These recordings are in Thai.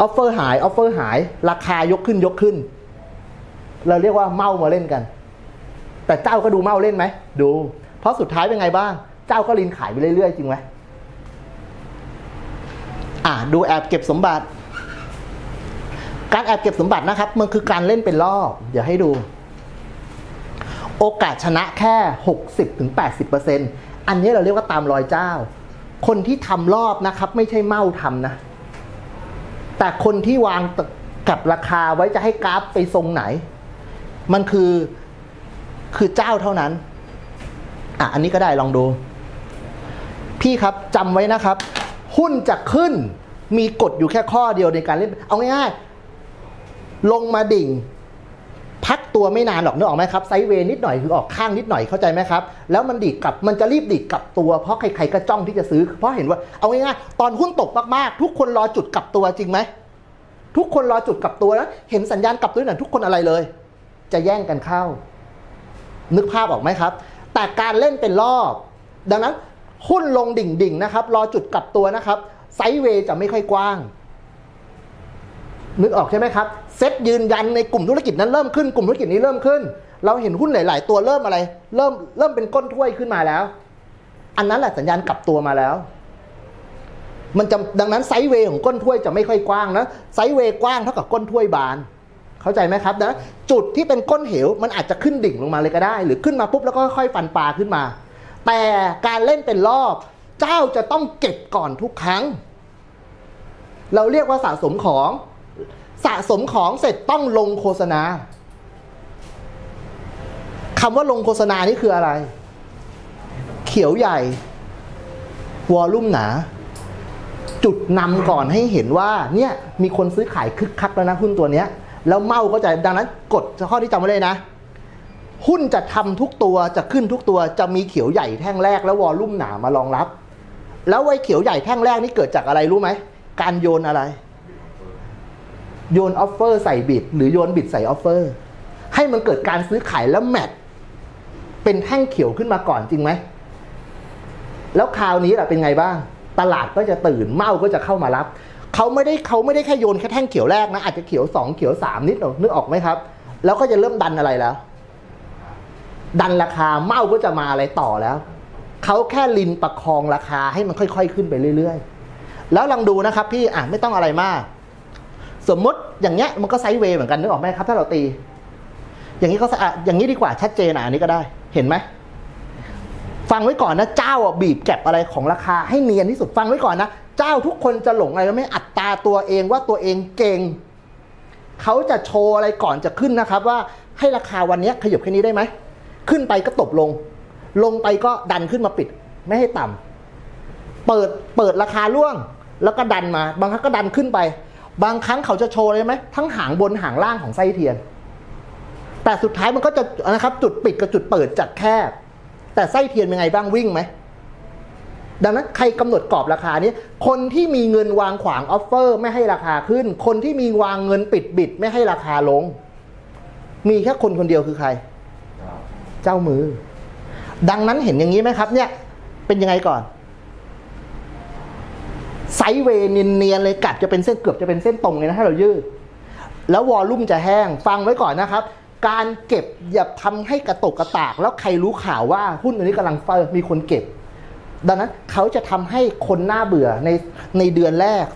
ออฟเฟอร์หายออฟเฟอร์หาย ราคายกขึ้นยกขึ้น เราเรียกว่าเมามาเล่นกัน แต่เจ้าก็ดูเมาเล่นไหมดู เพราะสุดท้ายเป็นไงบ้าง เจ้าก็ลินขายไปเรื่อยๆจริงไหมอะดูแอบเก็บสมบัติ การแอบเก็บสมบัตินะครับ มันคือการเล่นเป็นรอบ เดี๋ยวให้ดู โอกาสชนะแค่ 60-80%อันนี้เราเรียกว่าตามรอยเจ้า คนที่ทำรอบนะครับ ไม่ใช่เมาทำนะ แต่คนที่วางกับราคาไว้จะให้กราฟไปทรงไหน มันคือคือเจ้าเท่านั้น อะ อันนี้ก็ได้ลองดู พี่ครับจำไว้นะครับ หุ้นจะขึ้นมีกฎอยู่แค่ข้อเดียวในการเล่น เอาง่ายๆ ลงมาดิ่ง พักตัวไม่นานหรอกนึกออกไหมครับไซเวย์นิดหน่อยคือออกข้างนิดหน่อยเข้าใจไหมครับ แล้วมันดีดกลับมันจะรีบดีดกลับตัวเพราะใครๆก็จ้องที่จะซื้อ เพราะเห็นว่าเอาง่ายๆตอนหุ้นตกมากๆ ทุกคนรอจุดกลับตัวจริงไหมทุกคนรอจุดกลับตัวแล้วเห็นสัญญาณกลับตัวนั่นทุกคนอะไรเลย จะแย่งกันเข้า นึกภาพออกไหมครับ แต่การเล่นเป็นรอบ ดังนั้นหุ้นลงดิ่งๆนะครับ รอจุดกลับตัวนะครับไซเวย์จะไม่ค่อยกว้าง นึกออกใช่ไหมครับ เซ็ตยืนยันในกลุ่มธุรกิจนั้นเริ่มขึ้น กลุ่มธุรกิจนี้เริ่มขึ้น เราเห็นหุ้นหลาย ๆ ตัวเริ่มอะไร เริ่มเริ่มเป็นก้นถ้วยขึ้นมาแล้ว อันนั้นแหละสัญญาณกลับตัวมาแล้ว มันจะดังนั้นไซด์เวย์ของก้นถ้วยจะไม่ค่อยกว้างนะ ไซด์เวย์กว้างเท่ากับก้นถ้วยบาน เข้าใจไหมครับนะจุดที่เป็นก้นเหวมันอาจจะขึ้นดิ่งลงมาเลยก็ได้ หรือขึ้นมาปุ๊บแล้วก็ค่อยฟันปลาขึ้นมา แต่การเล่นเป็นรอบ เจ้าจะต้องเก็บก่อนทุกครั้ง เราเรียกว่าสะสมของ สะสมของเสร็จต้องลงโฆษณาคำว่าลงโฆษณานี่คืออะไร เขียวใหญ่ วอลลุ่มหนา จุดนำก่อนให้เห็นว่า เนี่ย มีคนซื้อขายคึกคักแล้วนะหุ้นตัวเนี้ย แล้วเมาก็จะดังนั้นกดข้อที่จำไว้เลยนะ หุ้นจะทำทุกตัวจะขึ้นทุกตัวจะมีเขียวใหญ่แท่งแรกแล้ววอลลุ่มหนามารองรับ แล้วไอ้เขียวใหญ่แท่งแรกนี่เกิดจากอะไรรู้ไหมการโยนอะไร โยนออฟเฟอร์ใส่บิดหรือโยนบิดใส่ออฟเฟอร์ให้มันเกิดการซื้อขายแล้วแมทเป็นแท่งเขียวขึ้นมาก่อนจริงไหม แล้วคราวนี้ล่ะเป็นไงบ้าง ตลาดก็จะตื่นเมาก็จะเข้ามารับเขาไม่ได้เขาไม่ได้แค่โยนแค่แท่งเขียวแรกนะ อาจจะเขียวสองเขียวสามนิดหน่อยนึกออกไหมครับ แล้วก็จะเริ่มดันอะไรแล้ว ดันราคาเมาก็จะมาอะไรต่อแล้วเขาแค่ลินประคองราคาให้มันค่อย ๆ ขึ้นไปเรื่อย ๆ แล้วลองดูนะครับพี่อะไม่ต้องอะไรมาก สมมติอย่างเงี้ยมันก็ไซด์เวย์เหมือนกันนึกออกไหมครับถ้าเราตี อย่างนี้ก็สะอาดอย่างนี้ดีกว่าชัดเจนอะอันนี้ก็ได้เห็นไหมฟังไว้ก่อนนะเจ้าบีบแก็บอะไรของราคาให้เนียนที่สุดฟังไว้ก่อนนะเจ้าทุกคนจะหลงอะไรไม่อัตราตัวเองว่าตัวเองเก่งเขาจะโชว์อะไรก่อนจะขึ้นนะครับ ว่าให้ราคาวันนี้ขยับแค่นี้ได้ไหมขึ้นไปก็ตบลง ลงไปก็ดันขึ้นมาปิด ไม่ให้ต่ำเปิดเปิดราคาล่วง แล้วก็ดันมา บางครั้งก็ดันขึ้นไป บางครั้งเขาจะโชว์เลยไหมทั้งหางบนหางล่างของไส้เทียน แต่สุดท้ายมันก็จะนะครับ จุดปิดกับจุดเปิดจัดแคบ แต่ไส้เทียนเป็นไงบ้างวิ่งไหมดังนั้นใครกำหนดกรอบราคานี้ คนที่มีเงินวางขวางออฟเฟอร์ไม่ให้ราคาขึ้น คนที่มีวางเงินปิดบิดไม่ให้ราคาลง มีแค่คนคนเดียวคือใคร เจ้ามือ ดังนั้นเห็นอย่างนี้ไหมครับ เนี่ย เป็นยังไงก่อน ไซด์เวย์เนียนๆเลยกัดจะเป็นเส้นเกือบจะเป็นเส้นตรงเลยนะถ้าเรายืด แล้ววอลลุ่มจะแห้งฟังไว้ก่อนนะครับ การเก็บอย่าทำให้กระตกกระตาก แล้วใครรู้ข่าวว่าหุ้นตัวนี้กำลังเฟอมีคนเก็บ ดังนั้นเขาจะทำให้คนหน้าเบื่อในในเดือนแรก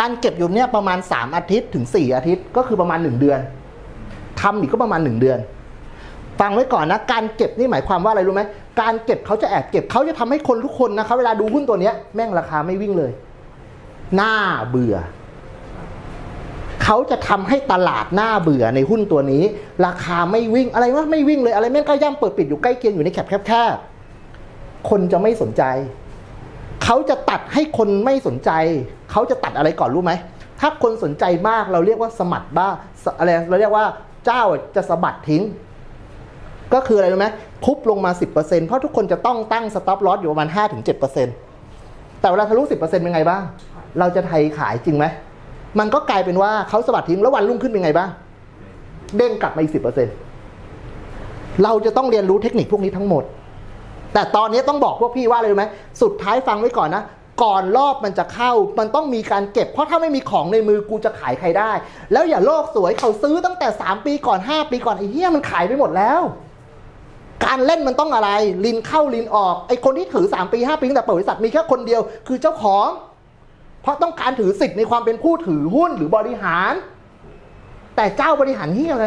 การเก็บอยู่เนี่ยประมาณ 3 อาทิตย์ถึง 4 อาทิตย์ก็คือประมาณ 1 เดือนทำอีกก็ประมาณ 1 เดือนฟังไว้ก่อนนะ การเก็บนี่หมายความว่าอะไรรู้ไหม การเก็บเขาจะแอบเก็บเขาจะทำให้คนทุกคนนะครับ เวลาดูหุ้นตัวเนี้ยแม่งราคาไม่วิ่งเลย หน้าเบื่อ เขาจะทำให้ตลาดหน้าเบื่อในหุ้นตัวนี้ ราคาไม่วิ่งอะไรวะไม่วิ่งเลยอะไรแม่งก็ย่ำเปิดปิดอยู่ใกล้เคียงอยู่ในแคบแคบคนจะไม่สนใจ เขาจะตัดให้คนไม่สนใจ เขาจะตัดอะไรก่อนรู้ไหม ถ้าคนสนใจมากเราเรียกว่าสมัดบ้าอะไรเราเรียกว่าเจ้าจะสะบัดทิ้ง ก็คืออะไรรู้ไหมทุบลงมา 10%เพราะทุกคนจะต้องตั้งสต็อปลอสอยู่ประมาณ 5-7%แต่เวลาทะลุ 10%เป็นไงบ้าง เราจะไทยขายจริงไหม มันก็กลายเป็นว่าเขาสะบัดทิ้งแล้ววันรุ่งขึ้นเป็นไงบ้าง เด้งกลับมาอีก10%เปอร์เซ็นเราจะต้องเรียนรู้เทคนิคพวกนี้ทั้งหมด แต่ตอนนี้ต้องบอกพวกพี่ว่าอะไรรู้ไหม สุดท้ายฟังไว้ก่อนนะ ก่อนรอบมันจะเข้า มันต้องมีการเก็บ เพราะถ้าไม่มีของในมือกูจะขายใครได้ แล้วอย่าโลกสวยเขาซื้อตั้งแต่ 3 ปีก่อน 5 ปีก่อนไอ้เหี้ยมันขายไปหมดแล้วการเล่นมันต้องอะไร ลินเข้าลินออก ไอ้คนที่ถือ 3 ปี 5 ปีตั้งแต่เปิดบริษัทมีแค่คนเดียว คือเจ้าของ เพราะต้องการถือสิทธิ์ในความเป็นผู้ถือหุ้นหรือบริหาร แต่เจ้าบริหารที่อะไร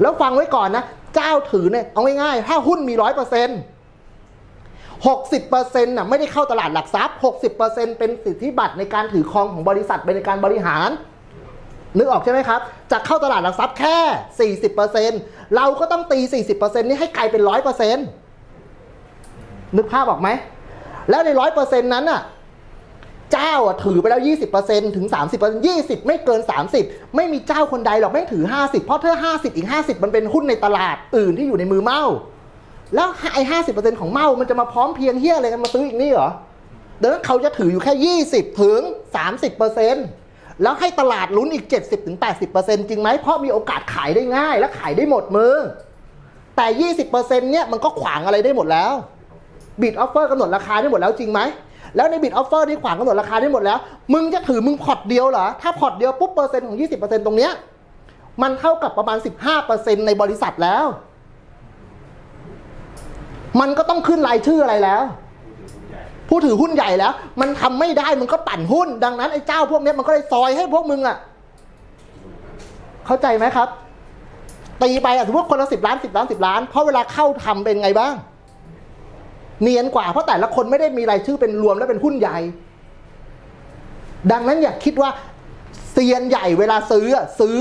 แล้วฟังไว้ก่อนนะ เจ้าถือเนี่ยเอาง่ายๆถ้าหุ้นมีร้อยเปอร์เซ็นต์หกสิบเปอร์เซ็นต์น่ะไม่ได้เข้าตลาดหลักทรัพย์หกสิบเปอร์เซ็นต์เป็นสิทธิบัตรในการถือครองของบริษัทเป็นในการบริหาร นึกออกใช่ไหมครับ จะเข้าตลาดหลักทรัพย์แค่40%เปอร์เซ็นต์เราก็ต้องตี40%นี้ให้กลายเป็น100%นึกภาพออกไหมแล้วใน100%นั้นน่ะ เจ้าอะถือไปแล้ว 20%ถึง 30% 20 ไม่เกิน 30 ไม่มีเจ้าคนใดหรอกไม่งถือ 50 เพราะถ้า 50 อีก 50 มันเป็นหุ้นในตลาดอื่นที่อยู่ในมือเมาแล้วไอ้50%ของเมามันจะมาพร้อมเพียงเฮียอะไรกันมาซื้ออีกนี่เหรอดังนั้นเขาจะถืออยู่แค่20ถึง30%แล้วให้ตลาดลุ้นอีก70ถึง80%จริงไหมเพราะมีโอกาสขายได้ง่าย และขายได้หมดมือ แต่20%เนี่ยมันก็ขวางอะไรได้หมดแล้วบิดออฟเฟอร์กำหนดราคาได้หมดแล้วจริงไหม แล้วในบิดออฟเฟอร์ที่ขวางกำหนดราคาได้หมดแล้ว มึงจะถือมึงพอร์ตเดียวเหรอ ถ้าพอร์ตเดียวปุ๊บเปอร์เซ็นต์ของ 20%ตรงเนี้ยมันเท่ากับประมาณ 15%ในบริษัทแล้ว มันก็ต้องขึ้นรายชื่ออะไรแล้ว ผู้ถือหุ้นใหญ่แล้ว มันทำไม่ได้มันก็ปั่นหุ้น ดังนั้นไอ้เจ้าพวกนี้มันก็เลยซอยให้พวกมึงอะ่ะ เข้าใจไหมครับตีไปอะสมมติคนละสิบล้านสิบล้านสิบล้าน เพราะเวลาเข้าทำเป็นไงบ้าง เนียนกว่าเพราะแต่ละคนไม่ได้มีรายชื่อเป็นรวมแล้วเป็นหุ้นใหญ่ ดังนั้นอย่าคิดว่าเซียนใหญ่เวลาซื้อซื้อ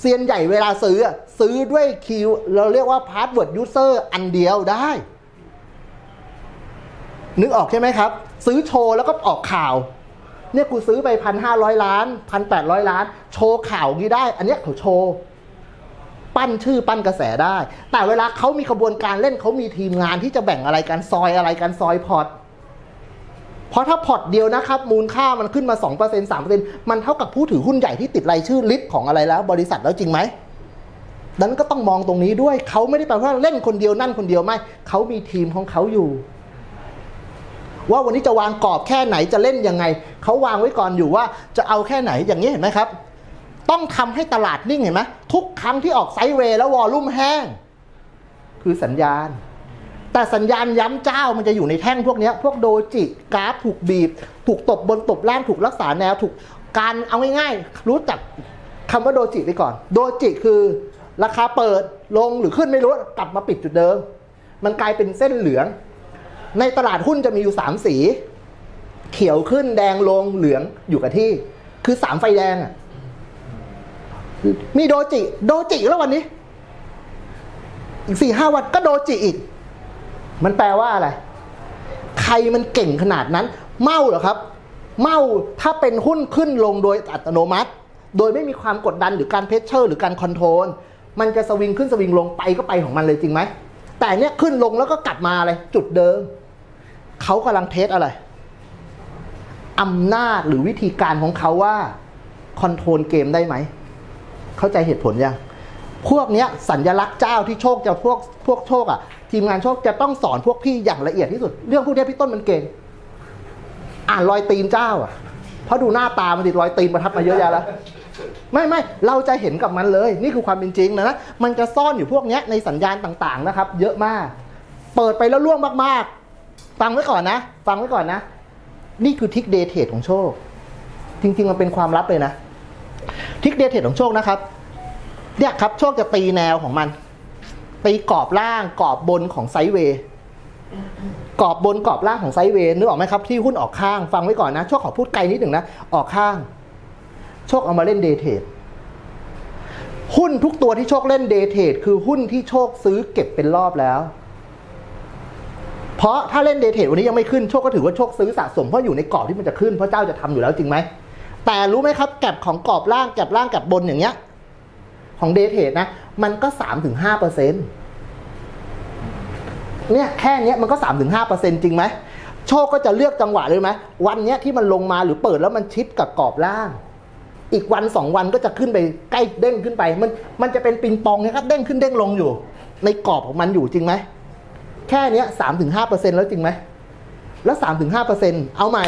เซียนใหญ่เวลาซื้อซื้อด้วยคิวเราเรียกว่าพาสเวิร์ดยูเซอร์อันเดียวได้ นึกออกใช่ไหมครับ ซื้อโชว์แล้วก็ออกข่าว เนี่ยกูซื้อไปพันห้าร้อยล้านพันแปดร้อยล้าน โชว์ข่าวงี้ได้ อันเนี้ยเขาโชว์ ปั้นชื่อปั้นกระแสได้ แต่เวลาเขามีขบวนการเล่นเขามีทีมงานที่จะแบ่งอะไรกันซอยอะไรกันซอยพอร์ตเพราะถ้าพอร์ตเดียวนะครับ มูลค่ามันขึ้นมา 2% 3%มันเท่ากับผู้ถือหุ้นใหญ่ที่ติดรายชื่อลิสต์ของอะไรแล้ว บริษัทแล้วจริงไหมดังนั้นก็ต้องมองตรงนี้ด้วยเขาไม่ได้แปลว่าเล่นคนเดียวนั่นคนเดียวไม่เขามีทีมของเขาอยู่ ว่าวันนี้จะวางกรอบแค่ไหนจะเล่นยังไงเขาวางไว้ก่อนอยู่ว่าจะเอาแค่ไหนอย่างนี้เห็นไหมครับ ต้องทำให้ตลาดนิ่งเห็นไหมทุกครั้งที่ออกไซด์เวย์แล้ววอลลุ่มแห้ง คือสัญญาณ แต่สัญญาณย้ำเจ้ามันจะอยู่ในแท่งพวกนี้พวกโดจิกราฟถูกบีบ ถูกตบบนตบล่างถูกรักษาแนวถูกการเอาง่ายๆรู้จักคำว่าโดจิไปก่อน โดจิคือราคาเปิดลงหรือขึ้นไม่รู้กลับมาปิดจุดเดิม มันกลายเป็นเส้นเหลือง ในตลาดหุ้นจะมีอยู่สามสี เขียวขึ้นแดงลงเหลืองอยู่กับที่ คือสามไฟแดงอะ มีโดจิ โดจิแล้ววันนี้ อีกสี่ห้าวันก็โดจิอีก มันแปลว่าอะไร ใครมันเก่งขนาดนั้น เมาเหรอครับ เมาถ้าเป็นหุ้นขึ้นลงโดยอัตโนมัติ โดยไม่มีความกดดันหรือการเพชเชอร์หรือการคอนโทรล มันจะสวิงขึ้นสวิงลงไปก็ไปของมันเลยจริงไหม แต่เนี้ยขึ้นลงแล้วก็กลับมาอะไร จุดเดิม เขากำลังเทสอะไรอำนาจหรือวิธีการของเขาว่าคอนโทรลเกมได้ไหม เข้าใจเหตุผลยังพวกเนี้ยสัญลักษณ์เจ้าที่โชคจะพวกพวกโชคอะทีมงานโชคจะต้องสอนพวกพี่อย่างละเอียดที่สุด เรื่องพวกนี้พี่ต้นมันเก่งอ่านรอยตีนเจ้าอะเพราะดูหน้าตามันติดรอยตีนประทับมาเยอะแยะแล้วไม่ไม่เราจะเห็นกับมันเลย นี่คือความเป็นจริงนะนะมันจะซ่อนอยู่พวกเนี้ยในสัญญาณต่างๆนะครับ เยอะมาก เปิดไปแล้วล่วงมากๆ ฟังไว้ก่อนนะ ฟังไว้ก่อนนะ นี่คือทิกเดย์เทรดของโชค จริง ๆ มันเป็นความลับเลยนะ ทิกเดเทรดของโชคนะครับเนี่ยครับโชคจะตีแนวของมัน ตีกรอบล่างกรอบบนของไซด์เวย์กรอบบนกรอบล่างของไซด์เวย์นึกออกไหมครับที่หุ้นออกข้างฟังไว้ก่อนนะ โชคขอพูดไกลนิดหนึ่งนะ ออกข้าง โชคเอามาเล่นเดเทรดหุ้นทุกตัวที่โชคเล่นเดเทรดคือหุ้นที่โชคซื้อเก็บเป็นรอบแล้ว เพราะถ้าเล่นเดเทรดวันนี้ยังไม่ขึ้นโชคก็ถือว่าโชคซื้อสะสมเพราะอยู่ในกรอบที่มันจะขึ้นเพราะเจ้าจะทำอยู่แล้วจริงไหม แต่รู้ไหมครับ แก็บของกรอบล่างแก็บล่างแก็บบนอย่างเงี้ย ของเดย์เทนะ มันก็สามถึงห้าเปอร์เซ็นต์เนี่ยแค่เนี้ยมันก็สามถึงห้าเปอร์เซ็นต์จริงไหมโชคก็จะเลือกจังหวะเลยไหมวันเนี้ยที่มันลงมาหรือเปิดแล้วมันชิดกับกรอบล่าง อีกวันสองวันก็จะขึ้นไปใกล้เด้งขึ้นไป มันมันจะเป็นปิงปองนะครับเด้งขึ้นเด้งลงอยู่ ในกรอบของมันอยู่จริงไหมแค่เนี้ยสามถึงห้าเปอร์เซ็นต์แล้วจริงไหมแล้วสามถึงห้าเปอร์เซ็นเอาใหม่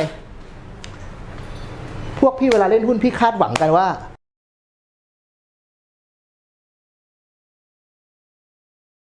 พวกพี่เวลาเล่นหุ้นพี่คาดหวังกันว่า